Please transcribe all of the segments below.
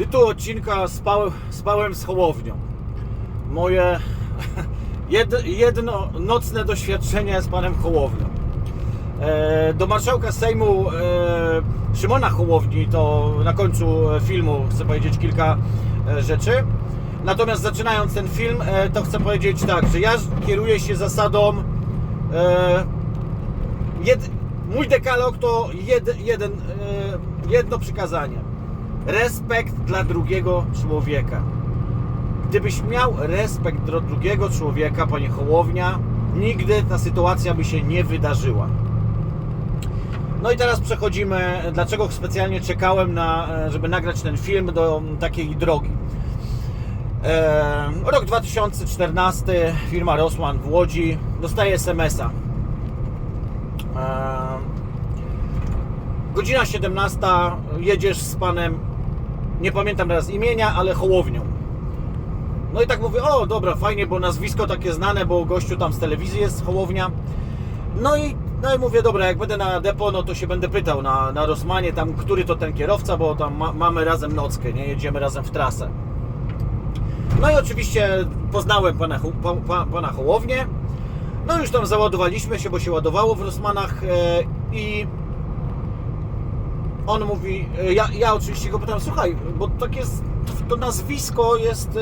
Tytuł odcinka spałem, spałem z Hołownią. Moje jed, jedno nocne doświadczenie z panem Hołownią. E, do marszałka Sejmu e, Szymona Hołowni to na końcu filmu chcę powiedzieć kilka e, rzeczy. Natomiast zaczynając ten film, e, to chcę powiedzieć tak, że ja kieruję się zasadą e, jed, mój dekalog to jed, jeden, e, jedno przykazanie. Respekt dla drugiego człowieka. Gdybyś miał respekt do drugiego człowieka, panie Hołownia, nigdy ta sytuacja by się nie wydarzyła. No i teraz przechodzimy, dlaczego specjalnie czekałem na, żeby nagrać ten film do takiej drogi. E, rok 2014, firma Rosman w Łodzi, dostaje SMS-a. E, godzina 17, jedziesz z panem, nie pamiętam teraz imienia, ale Hołownią. No i tak mówię, o dobra, fajnie, bo nazwisko takie znane, bo gościu tam z telewizji jest, Hołownia. No i, no i mówię, dobra, jak będę na depo, no to się będę pytał na, na Rosmanie, tam, który to ten kierowca, bo tam ma, mamy razem nockę, nie, jedziemy razem w trasę. No i oczywiście poznałem pana, Ho- pa, pa, pana Hołownię. No już tam załadowaliśmy się, bo się ładowało w Rosmanach e, i on mówi, e, ja, ja oczywiście go pytam, słuchaj, bo tak jest, to nazwisko jest, e,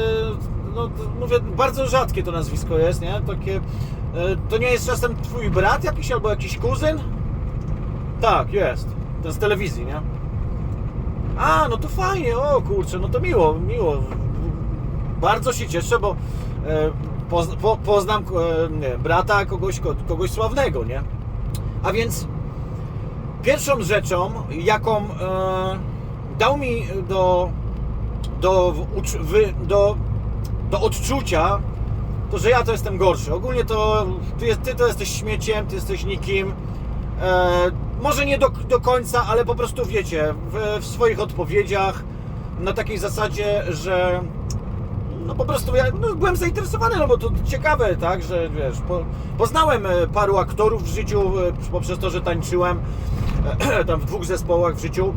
no to mówię, bardzo rzadkie to nazwisko jest, nie? Takie, e, to nie jest czasem twój brat jakiś albo jakiś kuzyn? Tak, jest. Ten z telewizji, nie? A, no to fajnie, o kurczę, no to miło, miło. Bardzo się cieszę, bo e, poz, po, poznam e, brata kogoś, ko- kogoś sławnego, nie? A więc pierwszą rzeczą, jaką e, dał mi do, do, do, do odczucia, to że ja to jestem gorszy. Ogólnie to ty, ty to jesteś śmieciem, ty jesteś nikim. E, może nie do, do końca, ale po prostu wiecie, w, w swoich odpowiedziach na takiej zasadzie, że no po prostu ja no, byłem zainteresowany, no bo to ciekawe, tak, że wiesz, po, poznałem e, paru aktorów w życiu e, poprzez to, że tańczyłem tam w dwóch zespołach w życiu,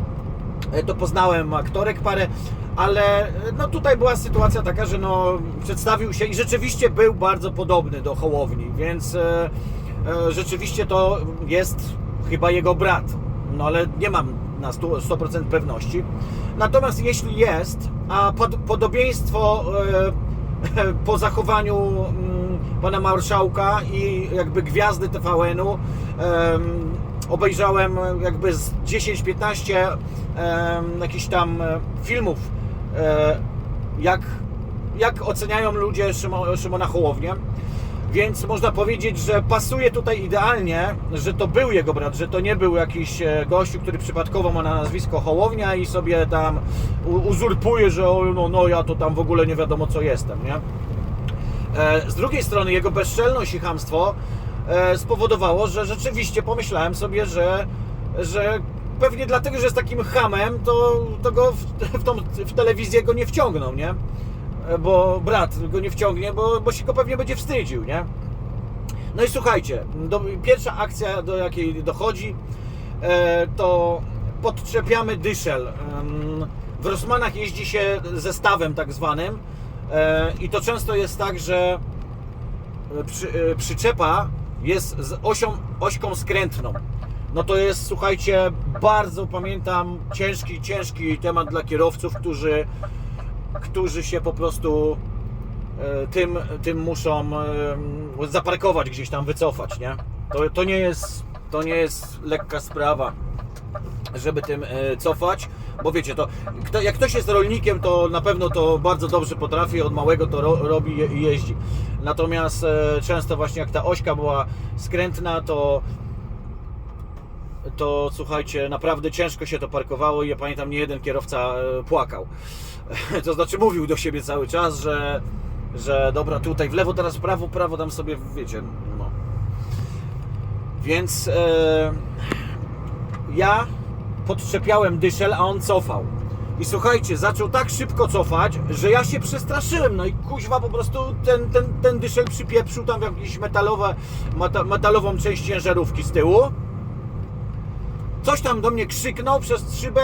e, to poznałem aktorek parę, ale e, no tutaj była sytuacja taka, że no przedstawił się i rzeczywiście był bardzo podobny do Hołowni, więc e, e, rzeczywiście to jest chyba jego brat, no ale nie mam na 100%, 100% pewności. Natomiast jeśli jest, a pod, podobieństwo e, po zachowaniu mm, pana marszałka i jakby gwiazdy TVN-u em, obejrzałem jakby z 10-15 em, jakichś tam e, filmów, e, jak, jak oceniają ludzie Szymo, Szymona Hołownię. Więc można powiedzieć, że pasuje tutaj idealnie, że to był jego brat, że to nie był jakiś e, gościu, który przypadkowo ma na nazwisko Hołownia i sobie tam uzurpuje, że no, no ja to tam w ogóle nie wiadomo co jestem, nie? E, Z drugiej strony jego bezczelność i chamstwo e, spowodowało, że rzeczywiście pomyślałem sobie, że, że pewnie dlatego, że jest takim hamem, to, to go w, w, tą, w telewizję go nie wciągną, nie? E, Bo brat go nie wciągnie, bo, bo się go pewnie będzie wstydził, nie? No i słuchajcie, do, pierwsza akcja, do jakiej dochodzi, e, to podczepiamy dyszel. Em, W Rosmanach jeździ się zestawem tak zwanym e, i to często jest tak, że e, przy, e, przyczepa jest z osią, ośką skrętną. No to jest, słuchajcie, bardzo pamiętam ciężki, ciężki temat dla kierowców, którzy, którzy się po prostu e, tym, tym muszą e, zaparkować gdzieś tam, wycofać, nie? To, to, nie jest, to nie jest lekka sprawa, żeby tym e, cofać, bo wiecie, to kto, jak ktoś jest rolnikiem, to na pewno to bardzo dobrze potrafi, od małego to ro, robi i jeździ. Natomiast e, często właśnie jak ta ośka była skrętna, to to słuchajcie, naprawdę ciężko się to parkowało i ja pamiętam, nie jeden kierowca e, płakał. To znaczy mówił do siebie cały czas, że, że dobra, tutaj w lewo, teraz w prawo, prawo, tam sobie, wiecie, no. Więc e, ja podczepiałem dyszel, a on cofał. I słuchajcie, zaczął tak szybko cofać, że ja się przestraszyłem. No i kuźwa po prostu ten, ten, ten dyszel przypieprzył tam w jakąś metalowe, meta, metalową część ciężarówki z tyłu. Coś tam do mnie krzyknął przez szybę.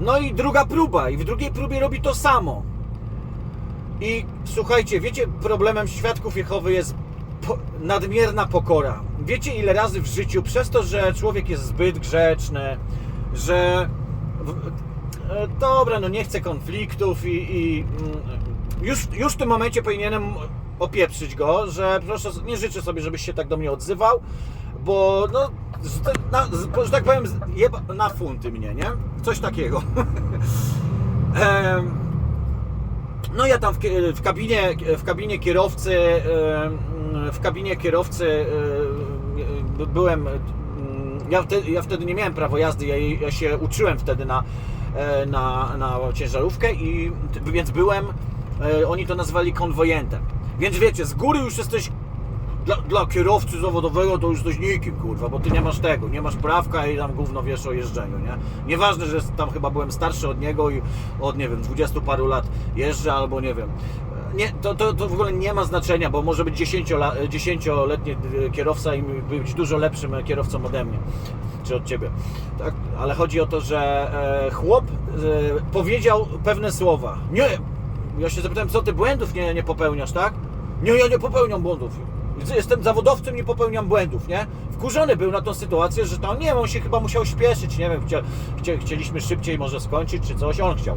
No i druga próba, i w drugiej próbie robi to samo. I słuchajcie, wiecie, problemem świadków Jehowy jest po, nadmierna pokora. Wiecie, ile razy w życiu, przez to, że człowiek jest zbyt grzeczny, że e, dobra, no nie chcę konfliktów i, i mm, już, już w tym momencie powinienem opieprzyć go, że proszę, nie życzę sobie, żebyś się tak do mnie odzywał, bo no, na, że tak powiem, jeba, na funty mnie, nie? Coś takiego. No ja tam w, w kabinie, w kabinie kierowcy, w kabinie kierowcy em, byłem, em, ja wtedy, ja wtedy nie miałem prawo jazdy, ja, ja się uczyłem wtedy na, e, na, na ciężarówkę i więc byłem, e, oni to nazwali konwojentem. Więc wiecie, z góry już jesteś dla, dla kierowcy zawodowego to już jesteś nikim, kurwa, bo ty nie masz tego, nie masz prawka i tam gówno wiesz o jeżdżeniu, nie? Nieważne, że tam chyba byłem starszy od niego i od, nie wiem, 20 paru lat jeżdżę albo nie wiem. Nie, to, to, to w ogóle nie ma znaczenia, bo może być 10-la- 10-letni kierowca i być dużo lepszym kierowcą ode mnie, czy od ciebie. Tak? Ale chodzi o to, że e, chłop e, powiedział pewne słowa. Nie, ja się zapytałem, co ty błędów nie, nie popełniasz, tak? Nie, ja nie popełniam błędów. Jestem zawodowcem, nie popełniam błędów, nie? Wkurzony był na tą sytuację, że tam, nie on się chyba musiał śpieszyć, nie wiem, chcia, chcieliśmy szybciej może skończyć, czy coś, on chciał.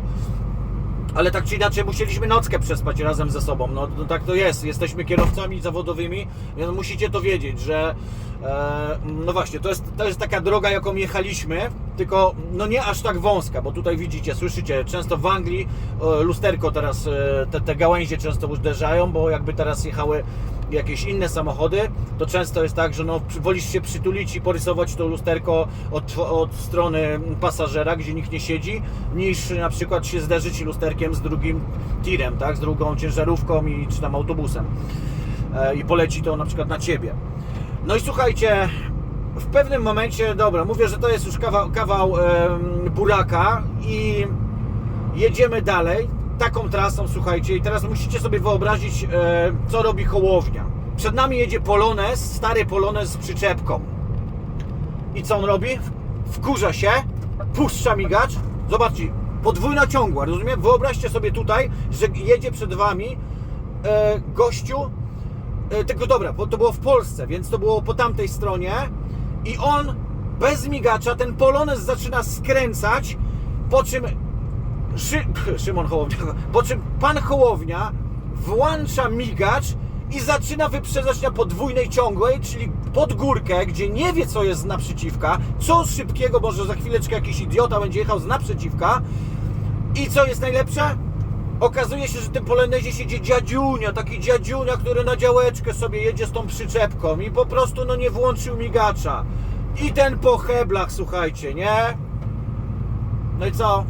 Ale tak czy inaczej musieliśmy nockę przespać razem ze sobą. No, tak to jest. Jesteśmy kierowcami zawodowymi, więc musicie to wiedzieć, że e, no właśnie, to jest, to jest taka droga, jaką jechaliśmy, tylko no nie aż tak wąska, bo tutaj widzicie, słyszycie, często w Anglii e, lusterko teraz, e, te, te gałęzie często uderzają, bo jakby teraz jechały jakieś inne samochody, to często jest tak, że no, wolisz się przytulić i porysować to lusterko od, od strony pasażera, gdzie nikt nie siedzi, niż na przykład się zderzyć lusterkiem z drugim tirem, tak, z drugą ciężarówką i, czy tam autobusem e, i poleci to na przykład na ciebie. No i słuchajcie, w pewnym momencie, dobra, mówię, że to jest już kawał, kawał buraka i jedziemy dalej taką trasą, słuchajcie, i teraz musicie sobie wyobrazić, e, co robi Hołownia. Przed nami jedzie Polones, stary Polones z przyczepką. I co on robi? Wkurza się, puszcza migacz. Zobaczcie, podwójna ciągła, rozumiem? Wyobraźcie sobie tutaj, że jedzie przed wami e, gościu, e, tylko dobra, bo to było w Polsce, więc to było po tamtej stronie i on bez migacza, ten Polones zaczyna skręcać, po czym Szy, Szymon Hołownia, po czym pan Hołownia włącza migacz i zaczyna wyprzedzać na podwójnej ciągłej, czyli pod górkę, gdzie nie wie co jest z naprzeciwka, co szybkiego, może za chwileczkę jakiś idiota będzie jechał z naprzeciwka i co jest najlepsze? Okazuje się, że w tym Polonezie siedzi dziadziunia, taki dziadziunia, który na działeczkę sobie jedzie z tą przyczepką i po prostu no nie włączył migacza. I ten po heblach, słuchajcie, nie? No i co?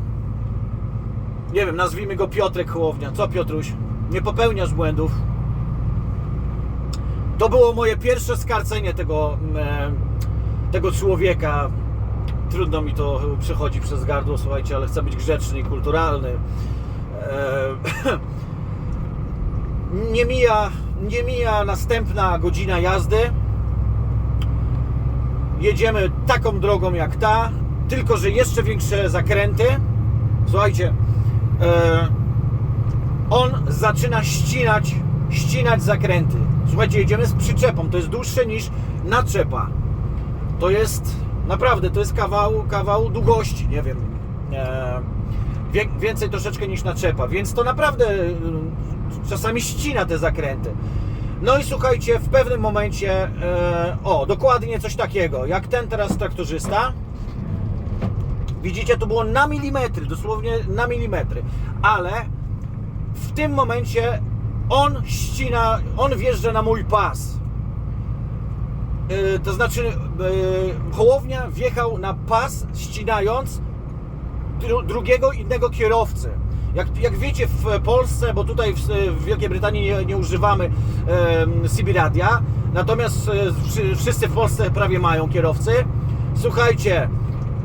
nie wiem, nazwijmy go Piotrek Hołownia. Co Piotruś? Nie popełniasz błędów. To było moje pierwsze skarcenie tego, e, tego człowieka. Trudno mi to przechodzi przez gardło, słuchajcie, ale chcę być grzeczny i kulturalny. E, nie, mija, nie mija następna godzina jazdy. Jedziemy taką drogą jak ta, tylko że jeszcze większe zakręty. Słuchajcie, e, on zaczyna ścinać, ścinać zakręty. Słuchajcie, jedziemy z przyczepą, to jest dłuższe niż naczepa. To jest naprawdę, to jest kawał, kawał długości, nie wiem, e, więcej troszeczkę niż naczepa, więc to naprawdę e, czasami ścina te zakręty. No i słuchajcie, w pewnym momencie, e, o, dokładnie coś takiego, jak ten teraz traktorzysta, Widzicie, to było na milimetry, dosłownie na milimetry. Ale w tym momencie on ścina, on wjeżdża na mój pas. Yy, to znaczy, yy, Hołownia wjechał na pas, ścinając dru, drugiego innego kierowcę. Jak, jak wiecie, w Polsce, bo tutaj w, w Wielkiej Brytanii nie, nie używamy e, CB radia, natomiast e, wszy- wszyscy w Polsce prawie mają kierowcy. Słuchajcie,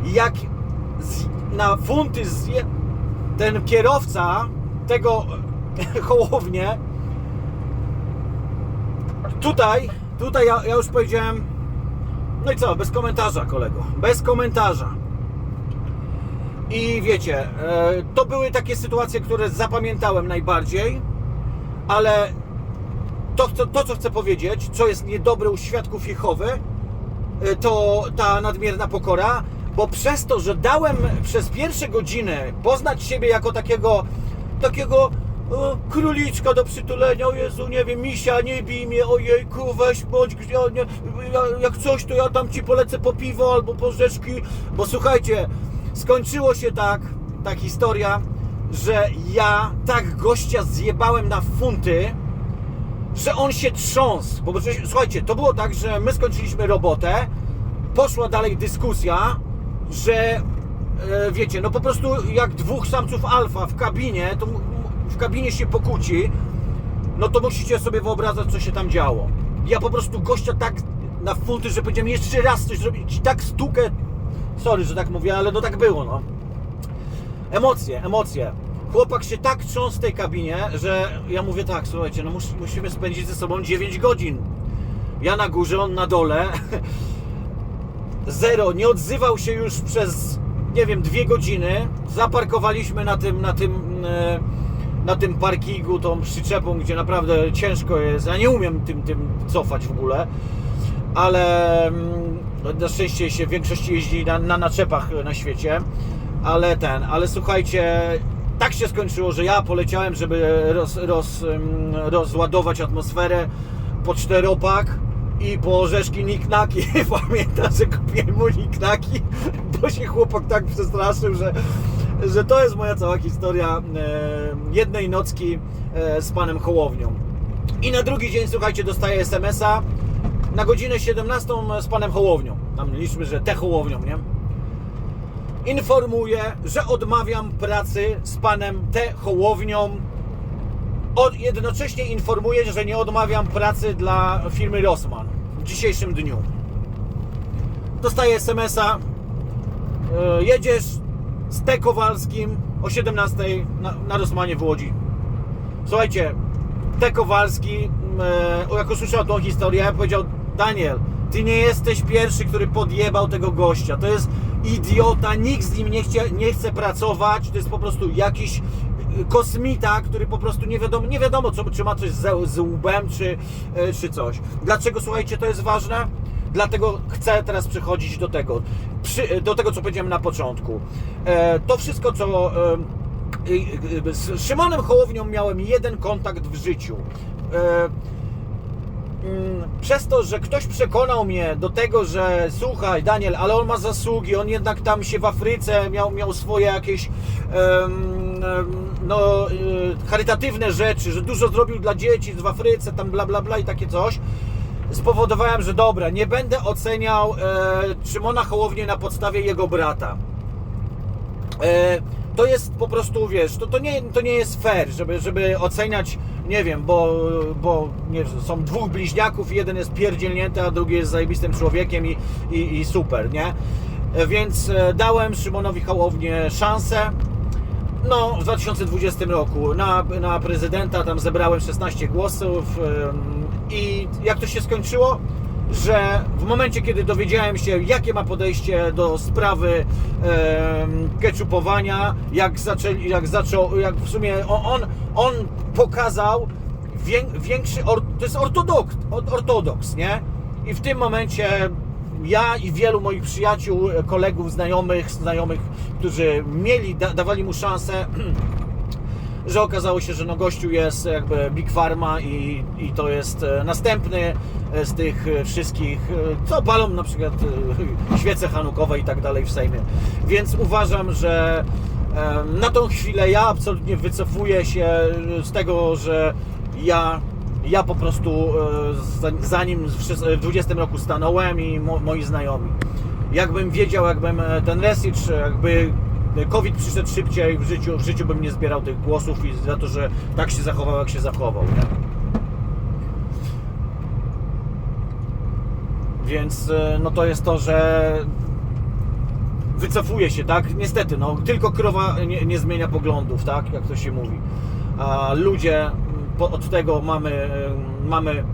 jak z, na funty zje, ten kierowca tego Hołownię tutaj, tutaj ja, ja już powiedziałem no i co, bez komentarza kolego, bez komentarza. I wiecie, e, to były takie sytuacje, które zapamiętałem najbardziej, ale to, co- to co chcę powiedzieć, co jest niedobre u świadków Jehowy, e, to ta nadmierna pokora, bo przez to, że dałem przez pierwsze godziny poznać siebie jako takiego, takiego o, króliczka do przytulenia, o Jezu, nie wiem, misia, nie bij mnie, ojejku, weź, bądź, ja, nie, ja, jak coś, to ja tam ci polecę po piwo albo po rzeczki, bo słuchajcie, skończyło się tak, ta historia, że ja tak gościa zjebałem na funty, że on się trząsł. Bo słuchajcie, to było tak, że my skończyliśmy robotę, poszła dalej dyskusja, że e, wiecie, no po prostu jak dwóch samców alfa w kabinie, to w kabinie się pokłóci, no to musicie sobie wyobrażać, co się tam działo. Ja po prostu gościa tak na funty, że powiedziałem jeszcze raz coś zrobić, tak stukę. Sorry, że tak mówię, ale no tak było, no. Emocje, emocje. Chłopak się tak trząsł w tej kabinie, że ja mówię tak, słuchajcie, no mus, musimy spędzić ze sobą 9 godzin. Ja na górze, on na dole. Zero, nie odzywał się już przez, nie wiem, dwie godziny. Zaparkowaliśmy na tym, na tym, e, na tym parkingu, tą przyczepą, gdzie naprawdę ciężko jest. Ja nie umiem tym, tym cofać w ogóle, ale mm, na szczęście się w większości jeździ na, na naczepach na świecie. Ale ten, ale słuchajcie, tak się skończyło, że ja poleciałem, żeby roz, roz, em, rozładować atmosferę po czteropak i po orzeszki niknaki. Pamiętam, że kupiłem mu niknaki, bo się chłopak tak przestraszył, że, że to jest moja cała historia e, jednej nocki e, z panem Hołownią. I na drugi dzień, słuchajcie, dostaję SMS-a na godzinę 17 z panem Hołownią. Tam liczmy, że te Hołownią, nie? Informuję, że odmawiam pracy z panem T. Hołownią. Od, jednocześnie informuję, że nie odmawiam pracy dla firmy Rossmann w dzisiejszym dniu. Dostaję SMS-a. e, Jedziesz z T. Kowalskim o 17 na, na Rossmanie w Łodzi. Słuchajcie, T. Kowalski, e, jak usłyszał tą historię, powiedział Daniel, ty nie jesteś pierwszy, który podjebał tego gościa. To jest idiota, nikt z nim nie, chcie, nie chce pracować. To jest po prostu jakiś e, kosmita, który po prostu nie wiadomo, nie wiadomo co, czy ma coś z, z łbem, czy, e, czy coś. Dlaczego, słuchajcie, to jest ważne? Dlatego chcę teraz przechodzić do tego, przy, do tego, co powiedziałem na początku. E, to wszystko, co e, e, z Szymonem Hołownią miałem jeden kontakt w życiu. E, mm, Przez to, że ktoś przekonał mnie do tego, że słuchaj, Daniel, ale on ma zasługi, on jednak tam się w Afryce miał, miał swoje jakieś em, no, y, charytatywne rzeczy, że dużo zrobił dla dzieci w Afryce, tam bla bla bla i takie coś spowodowałem, że dobra, nie będę oceniał e, Szymona Hołownię na podstawie jego brata. E, to jest po prostu, wiesz, to, to, nie, to nie jest fair, żeby, żeby oceniać, nie wiem, bo, bo nie, są dwóch bliźniaków jeden jest pierdzielnięty, a drugi jest zajebistym człowiekiem i, i, i super, nie? E, Więc dałem Szymonowi Hołownię szansę. No, w 2020 roku na, na prezydenta tam zebrałem 16 głosów i jak to się skończyło? Że w momencie, kiedy dowiedziałem się, jakie ma podejście do sprawy em, keczupowania, jak, zaczęli, jak zaczął, jak w sumie on, on, pokazał wię, większy, to jest ortodoks, ortodoks, nie? I w tym momencie ja i wielu moich przyjaciół, kolegów, znajomych, znajomych, którzy mieli, da, dawali mu szansę, że okazało się, że no gościu jest jakby Big Pharma i, i to jest e, następny e, z tych e, wszystkich, co palą na przykład świece hanukowe i tak dalej w Sejmie. Więc uważam, że na tą chwilę ja absolutnie wycofuję się z tego, że ja ja po prostu za- zanim w szes- w 20 roku stanąłem i mo, moi znajomi. Jakbym wiedział, jakbym ten research, jakby COVID przyszedł szybciej w życiu, w życiu bym nie zbierał tych głosów i za to, że tak się zachował, jak się zachował. Nie? Więc e, no to jest to, że wycofuje się, tak? Niestety, no tylko krowa nie, nie zmienia poglądów, tak? Jak to się mówi. A ludzie po, od tego mamy, e, mamy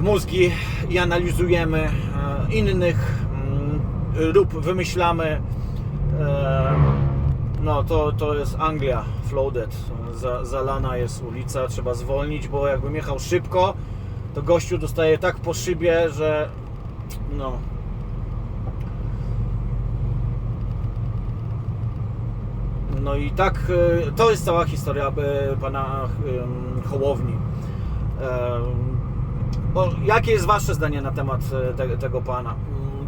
mózgi i analizujemy e, innych lub wymyślamy E, no to, to jest Anglia, flooded. Za, zalana jest ulica, trzeba zwolnić, bo jakbym jechał szybko, to gościu dostaje tak po szybie, że no. No i tak, e, to jest cała historia e, pana Hołowni. Jakie jest wasze zdanie na temat te, tego pana?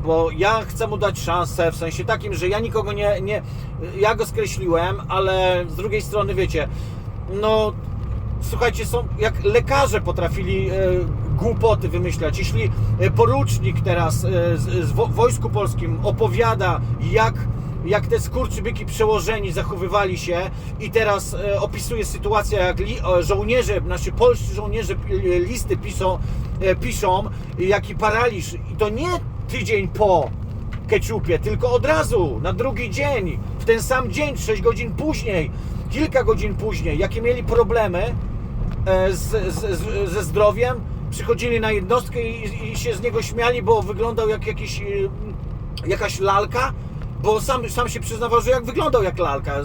Bo ja chcę mu dać szansę w sensie takim, że ja nikogo nie, nie. Ja go skreśliłem, ale z drugiej strony wiecie, no słuchajcie, są jak lekarze potrafili e, głupoty wymyślać. Jeśli e, porucznik teraz e, wo- wojsku polskim opowiada, jak, jak te skurczybyki przełożeni zachowywali się i teraz e, opisuje sytuację, jak li, żołnierze, nasi polscy żołnierze listy piszą, e, piszą, jaki paraliż. I to nie tydzień po keczupie, tylko od razu, na drugi dzień, w ten sam dzień, 6 godzin później, kilka godzin później, jakie mieli problemy e, z, z, z, ze zdrowiem, przychodzili na jednostkę i, i się z niego śmiali, bo wyglądał jak jakiś, e, jakaś lalka, bo sam, sam się przyznawał, że jak wyglądał jak lalka,